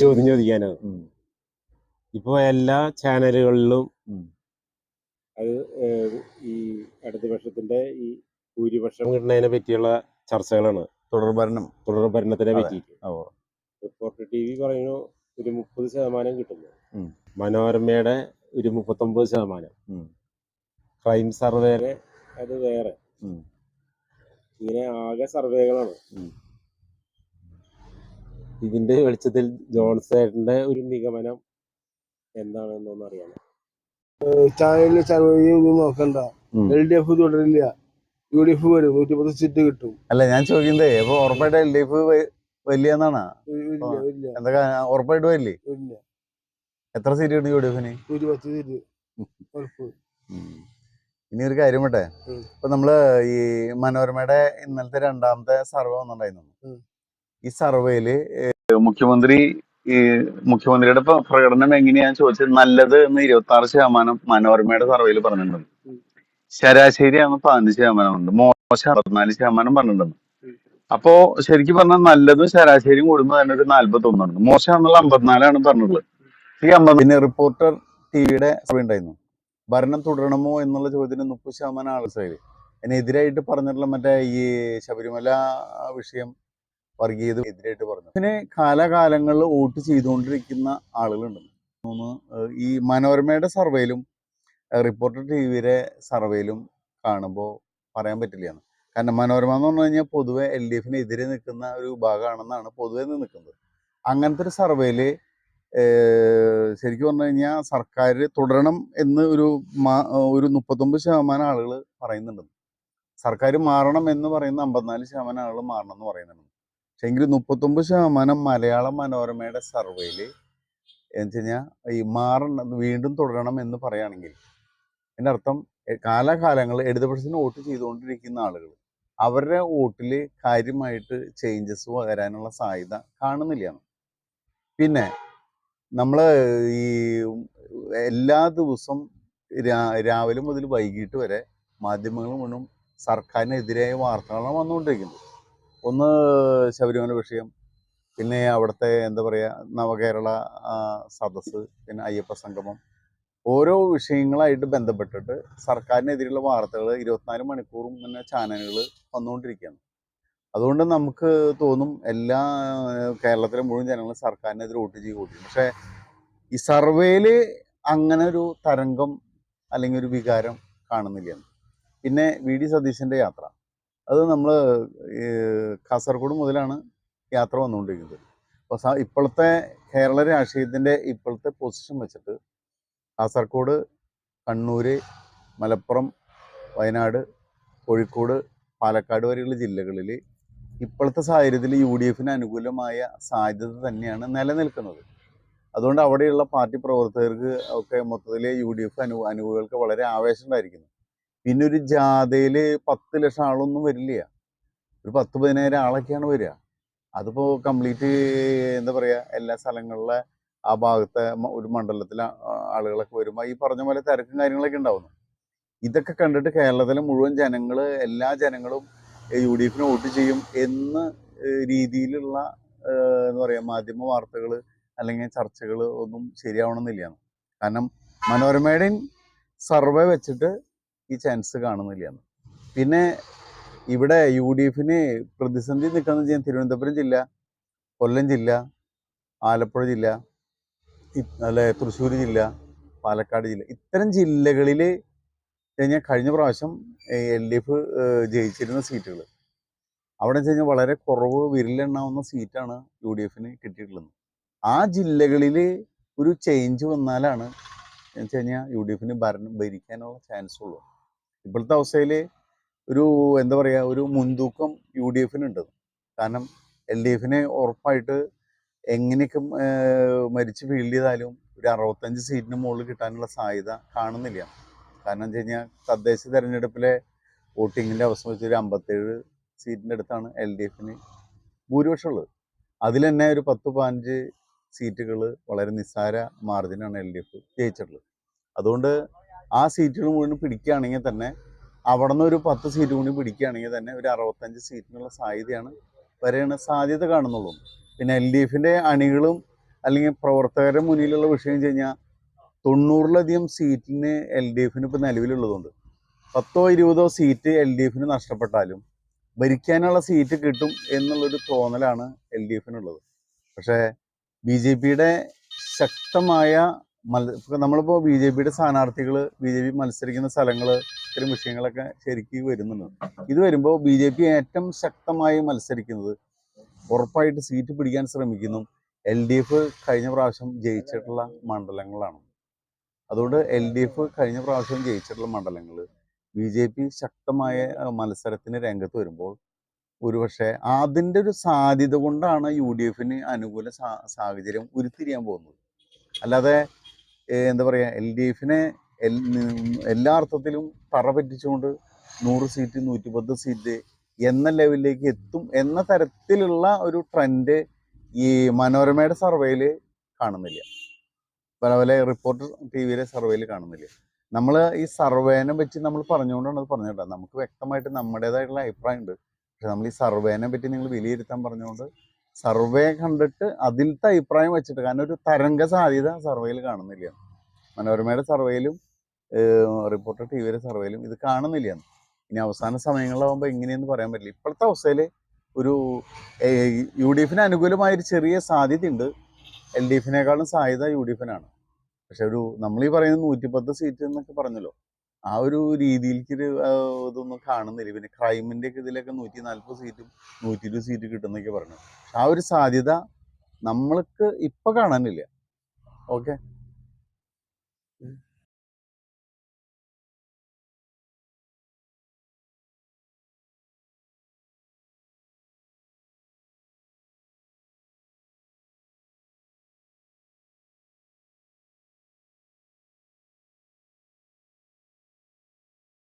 ചോദ്യം ചോദിക്കാനാണ് ഉം. ഇപ്പൊ എല്ലാ ചാനലുകളിലും അത് ഈ അടുത്ത വർഷത്തിന്റെ ഈ ഭൂരിപക്ഷം കിട്ടുന്നതിനെ പറ്റിയുള്ള ചർച്ചകളാണ്. തുടർഭരണം തുടർ ഭരണത്തിനെ റിപ്പോർട്ട് പറ്റിയിട്ട്. ഓ. റിപ്പോർട്ടർ ടി വി പറയുന്നു ഒരു മുപ്പത് ശതമാനം കിട്ടുന്നു. മനോരമയുടെ ഒരു മുപ്പത്തൊമ്പത് ശതമാനം. ക്രൈം സർവേയുടെ അത് വേറെ. ഇങ്ങനെ ആകെ സർവേകളാണ്. ഇതിന്റെ വെളിച്ചത്തിൽ ജോൺസേട്ടന്റെ ഒരു നിഗമനം എന്താണെന്നൊന്നും അറിയാം ചാനലിൽ സർവേ നോക്കണ്ട. എൽ ഡി എഫ് തുടരില്ല. യു ഡി എഫ് വരും. നൂറ്റി പത്ത് സീറ്റ് കിട്ടും. അല്ല ഞാൻ ചോദിക്കുന്നതേ അപ്പൊ ഉറപ്പായിട്ട് എൽ ഡി എഫ് വലിയ എന്തൊക്കെ ഉറപ്പായിട്ട് വരില്ലേ? ഇല്ല. എത്ര സീറ്റ് കിട്ടും യു ഡി എഫിന്? നൂറ്റി പത്ത് സീറ്റ്. ഉറപ്പ്. ഇനി ഒരു കാര്യം ഉം. ഇപ്പൊ നമ്മൾ ഈ മനോരമയുടെ ഇന്നലത്തെ രണ്ടാമത്തെ സർവേ വന്നിട്ടുണ്ടായിരുന്നു. ഈ സർവേയിൽ മുഖ്യമന്ത്രി ഈ മുഖ്യമന്ത്രിയുടെ പ്രകടനം എങ്ങനെയാന്ന് ചോദിച്ചത്? നല്ലത് എന്ന് ഇരുപത്തി ആറ് ശതമാനം മനോരമയുടെ സർവേയിൽ പറഞ്ഞിട്ടുണ്ട്. ശരാശരിയാണ് പതിനഞ്ച് ശതമാനം ഉണ്ട് മോശം അറുപത്തിനാല് ശതമാനം പറഞ്ഞിട്ടുണ്ട്. അപ്പോ ശരിക്കും പറഞ്ഞാൽ നല്ലതും ശരാശരിയും കൂടുമ്പോൾ തന്നെ ഒരു നാല്പത്തി ഒന്നുണ്ട് മോശമാണെന്നുള്ള അമ്പത്തിനാലാണ് പറഞ്ഞിട്ടുള്ളത്. ഈ അമ്പത് പിന്നെ റിപ്പോർട്ടർ ടിവിയുടെ സർവേ ഉണ്ടായിരുന്നു. ഭരണം തുടരണമോ എന്നുള്ള ചോദ്യത്തിന് മുപ്പത് ശതമാനം ആൾ സൈഡ് അതിനെതിരായിട്ട് പറഞ്ഞിട്ടുള്ള മറ്റേ ഈ ശബരിമല വിഷയം വർഗീയത എതിരായിട്ട് പറഞ്ഞു പിന്നെ കാലകാലങ്ങളിൽ വോട്ട് ചെയ്തുകൊണ്ടിരിക്കുന്ന ആളുകളുണ്ട്. മൂന്ന് ഈ മനോരമയുടെ സർവേയിലും റിപ്പോർട്ടർ ടി വിയുടെ സർവേയിലും കാണുമ്പോൾ പറയാൻ പറ്റില്ല കാരണം മനോരമ എന്ന് പറഞ്ഞു കഴിഞ്ഞാൽ പൊതുവെ എൽ ഡി എഫിന് എതിരെ നിൽക്കുന്ന ഒരു വിഭാഗമാണെന്നാണ് പൊതുവെ നിൽക്കുന്നത്. അങ്ങനത്തെ ഒരു സർവേയിൽ ശരിക്കും പറഞ്ഞു കഴിഞ്ഞാൽ സർക്കാർ തുടരണം എന്ന് ഒരു ഒരു മുപ്പത്തൊമ്പത് ശതമാനം ആളുകൾ പറയുന്നുണ്ട്. സർക്കാർ മാറണം എന്ന് പറയുന്ന അമ്പത്തിനാല് ശതമാനം ആളുകൾ മാറണം എന്ന് പറയുന്നുണ്ട്. പക്ഷെ എങ്കിൽ മുപ്പത്തൊമ്പത് ശതമാനം മലയാള മനോരമയുടെ സർവേയിൽ എന്ന് വെച്ച് ഈ മാറണം വീണ്ടും തുടരണം എന്ന് പറയുകയാണെങ്കിൽ എന്റെ അർത്ഥം കാലാകാലങ്ങൾ ഇടതുപക്ഷത്തിന് വോട്ട് ചെയ്തുകൊണ്ടിരിക്കുന്ന ആളുകൾ അവരുടെ വോട്ടിൽ കാര്യമായിട്ട് ചേഞ്ചസ് വരാനുള്ള സാധ്യത കാണുന്നില്ല പിന്നെ നമ്മൾ ഈ എല്ലാ ദിവസം രാവിലെ മുതൽ വൈകിട്ട് വരെ മാധ്യമങ്ങൾ മുഴുവൻ സർക്കാരിനെതിരായ വാർത്തകളാണ് വന്നുകൊണ്ടിരിക്കുന്നത്. ഒന്ന് ശബരിമല വിഷയം പിന്നെ അവിടുത്തെ എന്താ പറയുക നവകേരള സദസ്സ് പിന്നെ അയ്യപ്പ സംഗമം. ഓരോ വിഷയങ്ങളായിട്ട് ബന്ധപ്പെട്ടിട്ട് സർക്കാരിനെതിരെയുള്ള വാർത്തകൾ ഇരുപത്തിനാല് മണിക്കൂറും പിന്നെ ചാനലുകൾ വന്നുകൊണ്ടിരിക്കുകയാണ്. അതുകൊണ്ട് നമുക്ക് തോന്നും എല്ലാ കേരളത്തിലെ മുഴുവൻ ജനങ്ങളും സർക്കാരിനെതിരെ വോട്ട് ചെയ്ത് വോട്ട് പക്ഷേ ഈ സർവേയിൽ അങ്ങനെ ഒരു തരംഗം അല്ലെങ്കിൽ ഒരു വികാരം കാണുന്നില്ല. പിന്നെ വി. ഡി. സതീശന്റെ യാത്ര. അത് നമ്മൾ കാസർഗോഡ് മുതലാണ് യാത്ര വന്നുകൊണ്ടിരിക്കുന്നത്. അപ്പോൾ ഇപ്പോഴത്തെ കേരള രാഷ്ട്രീയത്തിന്റെ ഇപ്പോഴത്തെ പൊസിഷൻ വെച്ചിട്ട് കാസർഗോഡ് കണ്ണൂർ മലപ്പുറം വയനാട് കോഴിക്കോട് പാലക്കാട് വരെയുള്ള ജില്ലകളിൽ ഇപ്പോഴത്തെ സാഹചര്യത്തിൽ യു ഡി എഫിന് അനുകൂലമായ സാധ്യത തന്നെയാണ് നിലനിൽക്കുന്നത്. അതുകൊണ്ട് അവിടെയുള്ള പാർട്ടി പ്രവർത്തകർക്ക് ഒക്കെ മൊത്തത്തിൽ യു ഡി എഫ് അനു അനുകൂലികൾക്ക് വളരെ ആവേശം ഉണ്ടായിരിക്കുന്നു. പിന്നെ ഒരു ജാഥയിൽ പത്ത് ലക്ഷം ആളൊന്നും വരില്ല. ഒരു പത്ത് പതിനായിരം ആളൊക്കെയാണ് വരിക. അതിപ്പോൾ കംപ്ലീറ്റ് എന്താ പറയുക എല്ലാ സ്ഥലങ്ങളിലെ ആ ഭാഗത്തെ ഒരു മണ്ഡലത്തിലെ ആളുകളൊക്കെ വരുമ്പോൾ ഈ പറഞ്ഞ പോലെ തിരക്കും കാര്യങ്ങളൊക്കെ ഉണ്ടാവുന്നു. ഇതൊക്കെ കണ്ടിട്ട് കേരളത്തിലെ മുഴുവൻ ജനങ്ങൾ എല്ലാ ജനങ്ങളും യു ഡി എഫിന് വോട്ട് ചെയ്യും എന്ന രീതിയിലുള്ള എന്താ പറയുക മാധ്യമ വാർത്തകൾ അല്ലെങ്കിൽ ചർച്ചകൾ ഒന്നും ശരിയാവണമെന്നില്ല. കാരണം മനോരമയുടെയും സർവേ വെച്ചിട്ട് ഈ ചാൻസ് കാണുന്നില്ല പിന്നെ ഇവിടെ യു ഡി എഫിന് പ്രതിസന്ധി നിൽക്കുന്ന ചെയ്യാൻ തിരുവനന്തപുരം ജില്ല കൊല്ലം ജില്ല ആലപ്പുഴ ജില്ല അല്ലെ തൃശ്ശൂർ ജില്ല പാലക്കാട് ജില്ല. ഇത്തരം ജില്ലകളിൽ കഴിഞ്ഞാൽ കഴിഞ്ഞ പ്രാവശ്യം എൽ ഡി എഫ് ജയിച്ചിരുന്ന സീറ്റുകൾ അവിടെ വെച്ച് കഴിഞ്ഞാൽ വളരെ കുറവ് വിരലെണ്ണാവുന്ന സീറ്റാണ് യു ഡി എഫിന് കിട്ടിയിട്ടുള്ളത്. ആ ജില്ലകളിൽ ഒരു ചേഞ്ച് വന്നാലാണ് എന്ന് വെച്ച് കഴിഞ്ഞാൽ യു ഡി എഫിന് ഭരണം ഭരിക്കാനുള്ള ചാൻസ് ഉള്ളൂ. ഇപ്പോഴത്തെ അവസ്ഥയിൽ ഒരു എന്താ പറയുക ഒരു മുൻതൂക്കം യു ഡി എഫിനുണ്ട് കാരണം എൽ ഡി എഫിനെ ഉറപ്പായിട്ട് എങ്ങനെയൊക്കെ മരിച്ച് ഫീൽഡ് ചെയ്താലും ഒരു അറുപത്തഞ്ച് സീറ്റിന് മുകളിൽ കിട്ടാനുള്ള സാധ്യത കാണുന്നില്ല. കാരണം വെച്ച് കഴിഞ്ഞാൽ തദ്ദേശ തെരഞ്ഞെടുപ്പിലെ വോട്ടിങ്ങിന്റെ അവസ്ഥ വെച്ച് ഒരു അമ്പത്തേഴ് സീറ്റിന്റെ അടുത്താണ് എൽ ഡി എഫിന് ഭൂരിപക്ഷം ഉള്ളത് അതിൽ തന്നെ ഒരു പത്ത് പതിനഞ്ച് സീറ്റുകൾ വളരെ നിസ്സാര മാർജിനാണ് എൽ ഡി എഫ് ജയിച്ചിട്ടുള്ളത്. അതുകൊണ്ട് ആ സീറ്റുകൾ മുഴുവൻ പിടിക്കുകയാണെങ്കിൽ തന്നെ അവിടെ നിന്ന് ഒരു പത്ത് സീറ്റ് കൂടി പിടിക്കുകയാണെങ്കിൽ തന്നെ ഒരു അറുപത്തഞ്ച് സീറ്റിനുള്ള സാധ്യതയാണ്. വരെയാണ് സാധ്യത കാണുന്നുള്ളൂ. പിന്നെ എൽ ഡി എഫിന്റെ അണികളും അല്ലെങ്കിൽ പ്രവർത്തകരുടെ മുന്നിലുള്ള വിഷയം വെച്ച് കഴിഞ്ഞാൽ തൊണ്ണൂറിലധികം സീറ്റിന് എൽ ഡി എഫിന് ഇപ്പോൾ നിലവിലുള്ളതുകൊണ്ട് പത്തോ ഇരുപതോ സീറ്റ് എൽ ഡി എഫിന് നഷ്ടപ്പെട്ടാലും ഭരിക്കാനുള്ള സീറ്റ് കിട്ടും എന്നുള്ളൊരു തോന്നലാണ് എൽ ഡി എഫിനുള്ളത്. പക്ഷേ ബി ജെ പിയുടെ ശക്തമായ നമ്മളിപ്പോൾ ബി ജെ പിയുടെ സ്ഥാനാർത്ഥികൾ ബി ജെ പി മത്സരിക്കുന്ന സ്ഥലങ്ങൾ ഇത്തരം വിഷയങ്ങളൊക്കെ ശരിക്കും വരുന്നുണ്ട്. ഇത് വരുമ്പോൾ ബി ജെ പി ഏറ്റവും ശക്തമായി മത്സരിക്കുന്നത് ഉറപ്പായിട്ട് സീറ്റ് പിടിക്കാൻ ശ്രമിക്കുന്നു. എൽ ഡി എഫ് കഴിഞ്ഞ പ്രാവശ്യം ജയിച്ചിട്ടുള്ള മണ്ഡലങ്ങളാണ്. അതുകൊണ്ട് എൽ ഡി എഫ് കഴിഞ്ഞ പ്രാവശ്യം ജയിച്ചിട്ടുള്ള മണ്ഡലങ്ങൾ ബി ജെ പി ശക്തമായ മത്സരത്തിന് രംഗത്ത് വരുമ്പോൾ ഒരുപക്ഷെ അതിന്റെ ഒരു സാധ്യത കൊണ്ടാണ് യു ഡി എഫിന് അനുകൂല സാഹചര്യം ഉരുത്തിരിയാൻ പോകുന്നത്. അല്ലാതെ എന്താ പറയുക എൽ ഡി എഫിനെ എല്ലാ അർത്ഥത്തിലും തറ പറ്റിച്ചുകൊണ്ട് നൂറ് സീറ്റ് നൂറ്റിപ്പത്ത് സീറ്റ് എന്ന ലെവലിലേക്ക് എത്തും എന്ന തരത്തിലുള്ള ഒരു ട്രെൻഡ് ഈ മനോരമയുടെ സർവേയിൽ കാണുന്നില്ല. പല പല റിപ്പോർട്ടർ ടി വിയിലെ സർവേയിൽ കാണുന്നില്ല. നമ്മൾ ഈ സർവേനെ പറ്റി നമ്മൾ പറഞ്ഞുകൊണ്ടാണ് അത് പറഞ്ഞത് നമുക്ക് വ്യക്തമായിട്ട് നമ്മുടേതായിട്ടുള്ള അഭിപ്രായമുണ്ട്. പക്ഷെ നമ്മൾ ഈ സർവേനെ പറ്റി നിങ്ങൾ വിലയിരുത്താൻ പറഞ്ഞുകൊണ്ട് സർവേ കണ്ടിട്ട് അതിലത്തെ അഭിപ്രായം വെച്ചിട്ട് കാരണം ഒരു തരംഗ സാധ്യത സർവേയിൽ കാണുന്നില്ല. മനോരമയുടെ സർവേയിലും റിപ്പോർട്ടർ ടി വിയുടെ സർവേയിലും ഇത് കാണുന്നില്ല. ഇനി അവസാന സമയങ്ങളിലാവുമ്പോൾ എങ്ങനെയെന്ന് പറയാൻ പറ്റില്ല. ഇപ്പോഴത്തെ അവസ്ഥയിൽ ഒരു യു ഡി എഫിന് അനുകൂലമായ ഒരു ചെറിയ സാധ്യതയുണ്ട്. എൽ ഡി എഫിനേക്കാളും സാധ്യത യു ഡി എഫിനാണ് പക്ഷെ ഒരു നമ്മൾ ഈ പറയുന്ന നൂറ്റിപ്പത്ത് സീറ്റ് എന്നൊക്കെ പറഞ്ഞല്ലോ ആ ഒരു രീതിയിലേക്ക് ഇതൊന്നും കാണുന്നില്ല. പിന്നെ ക്രൈമിന്റെ ഒക്കെ ഇതിലൊക്കെ നൂറ്റി നാൽപ്പത് സീറ്റും നൂറ്റി ഇരുപത് സീറ്റ് കിട്ടുന്നൊക്കെ പറഞ്ഞു ആ ഒരു സാധ്യത നമ്മൾക്ക് ഇപ്പൊ കാണാനില്ല. ഓക്കെ?